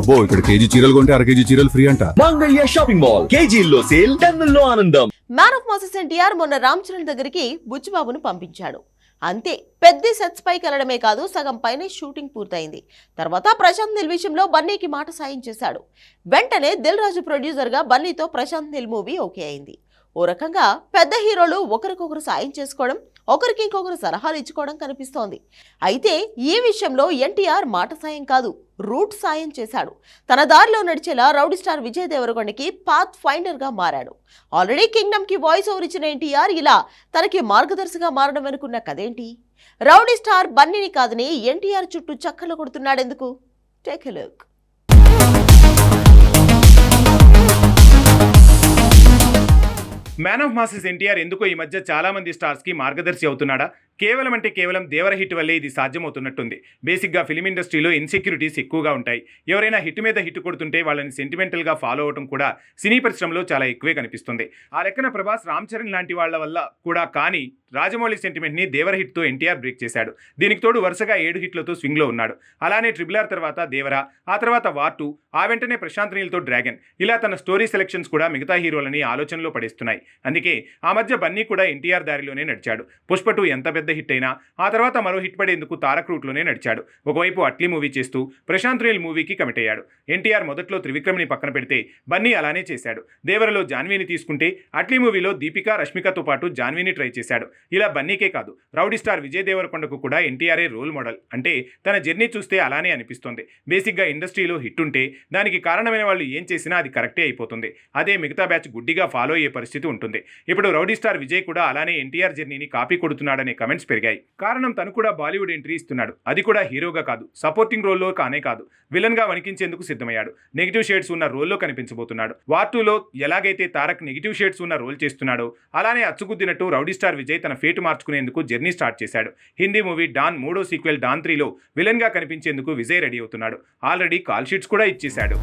అబ్బో ఇక్కడ కేజీ చీరలు కొంటే అర కేజీ చీరలు ఫ్రీ అంట. Mangalya shopping mall. కేజీల్లో సేల్ టన్నుల్లో ఆనందం. మ్యాన్ ఆఫ్ మాసెస్ ఎన్టీఆర్ మొన్న రామ్ చరణ్ దగ్గరికి బుచ్చిబాబును పంపించాడు. అంతే పెద్ద సెట్స్ పైకి వెళ్ళడమే కాదు సగం పైనే షూటింగ్ పూర్తయింది. తర్వాత ప్రశాంత్ నిల్ విషయంలో బన్నీకి మాట సాయం చేశాడు. వెంటనే దిల్ రాజు ప్రొడ్యూసర్గా బన్నీతో ప్రశాంత్ నిల్ మూవీ ఓకే అయింది. ఓ రకంగా పెద్ద హీరోలు ఒకరికొకరు సాయం చేసుకోవడం ఒకరికి ఇంకొకరు సలహాలు ఇచ్చుకోవడం కనిపిస్తోంది. అయితే ఈ విషయంలో ఎన్టీఆర్ మాట సాయం కాదు రూట్ సాయం చేశాడు. తన దారిలో నడిచేలా రౌడీ స్టార్ విజయ్ దేవరకొండకి పాత్ ఫైండర్గా మారాడు. ఆల్రెడీ కింగ్డమ్కి వాయిస్ ఓవర్ ఇచ్చిన ఎన్టీఆర్ ఇలా తనకి మార్గదర్శిగా మారడం వెనుకున్న కదేంటి రౌడీ స్టార్ బన్నీని కాదని ఎన్టీఆర్ చుట్టూ చక్కలు కొడుతున్నాడెందుకు? Take look. Man of masses NTR ఎందుకో ఈ మధ్య చాలా మంది స్టార్స్కి మార్గదర్శి అవుతున్నాడా? కేవలం అంటే కేవలం దేవర హిట్ వల్లే ఇది సాధ్యమవుతున్నట్టుంది. బేసిక్గా ఫిలిం ఇండస్ట్రీలో ఇన్సెక్యూరిటీస్ ఎక్కువగా ఉంటాయి. ఎవరైనా హిట్ మీద హిట్ కొడుతుంటే వాళ్ళని సెంటిమెంటల్గా ఫాలో అవడం కూడా సినీ పరిశ్రమలో చాలా ఎక్కువే కనిపిస్తుంది. ఆ లెక్కన ప్రభాస్ రామ్ చరణ్ లాంటి వాళ్ళ వల్ల కూడా కానీ రాజమౌళి సెంటిమెంట్ని దేవర హిట్తో ఎన్టీఆర్ బ్రేక్ చేశాడు. దీనికి తోడు వరుసగా ఏడు హిట్లతో స్వింగ్లో ఉన్నాడు. అలానే ట్రిపుల్ ఆర్ తర్వాత దేవర ఆ తర్వాత వార్ టూ ఆ వెంటనే ప్రశాంత్ నీల్తో డ్రాగన్. ఇలా తన స్టోరీ సెలెక్షన్స్ కూడా మిగతా హీరోలని ఆలోచనలో పడేస్తున్నాయి. అందుకే ఆ మధ్య బన్నీ కూడా ఎన్టీఆర్ దారిలోనే నడిచాడు. పుష్ప టూ ఎంత పెద్ద హిట్ అయినా ఆ తర్వాత మరో హిట్ పడేందుకు తారక్ రూట్లోనే నడిచాడు. ఒకవైపు అట్లీ మూవీ చేస్తూ ప్రశాంత్ రేల్ మూవీకి కమిట్ అయ్యాడు ఎన్టీఆర్ మొదట్లో త్రివిక్రమ్ని పక్కన పెడితే బన్నీ అలానే చేశాడు. దేవరలో జాన్వీని తీసుకుంటే అట్లీ మూవీలో దీపిక రష్మికతో పాటు జాన్వీని ట్రై చేశాడు. ఇలా బన్నీకే కాదు రౌడీ స్టార్ విజయ్ దేవరకొండకు కూడా ఎన్టీఆర్ఏ రోల్ మోడల్. అంటే తన జర్నీ చూస్తే అలానే అనిపిస్తుంది. బేసిక్గా ఇండస్ట్రీలో హిట్ ఉంటే దానికి కారణమైన వాళ్ళు ఏం చేసినా అది కరెక్టే అయిపోతుంది. అదే మిగతా బ్యాచ్ గుడ్డిగా ఫాలో అయ్యే పరిస్థితి ఉంటుంది. ఇప్పుడు రౌడీ స్టార్ విజయ్ కూడా అలానే ఎన్టీఆర్ జర్నీని కాపీ కొడుతున్నాడనే కామెంట్స్ పెరిగాయి. కారణం తను కూడా బాలీవుడ్ ఎంట్రీ ఇస్తున్నాడు. అది కూడా హీరోగా కాదు సపోర్టింగ్ రోల్లో కానే కాదు. విలన్గా వణికించేందుకు సిద్ధమయ్యాడు. నెగిటివ్ షేడ్స్ ఉన్న రోల్లో కనిపించబోతున్నాడు. వార్ టూలో ఎలాగైతే తారక్ నెగిటివ్ షేడ్స్ ఉన్న రోల్ చేస్తున్నాడో అలానే అచ్చుకుద్దినట్టు రౌడీ స్టార్ విజయ్ తన ఫేటు మార్చుకునేందుకు జర్నీ స్టార్ట్ చేశాడు. హిందీ మూవీ డాన్ మూడో సీక్వెల్ డాన్ త్రీలో విలన్గా కనిపించేందుకు విజయ్ రెడీ అవుతున్నాడు. ఆల్రెడీ కాల్ షీట్స్ కూడా ఇచ్చేశాడు.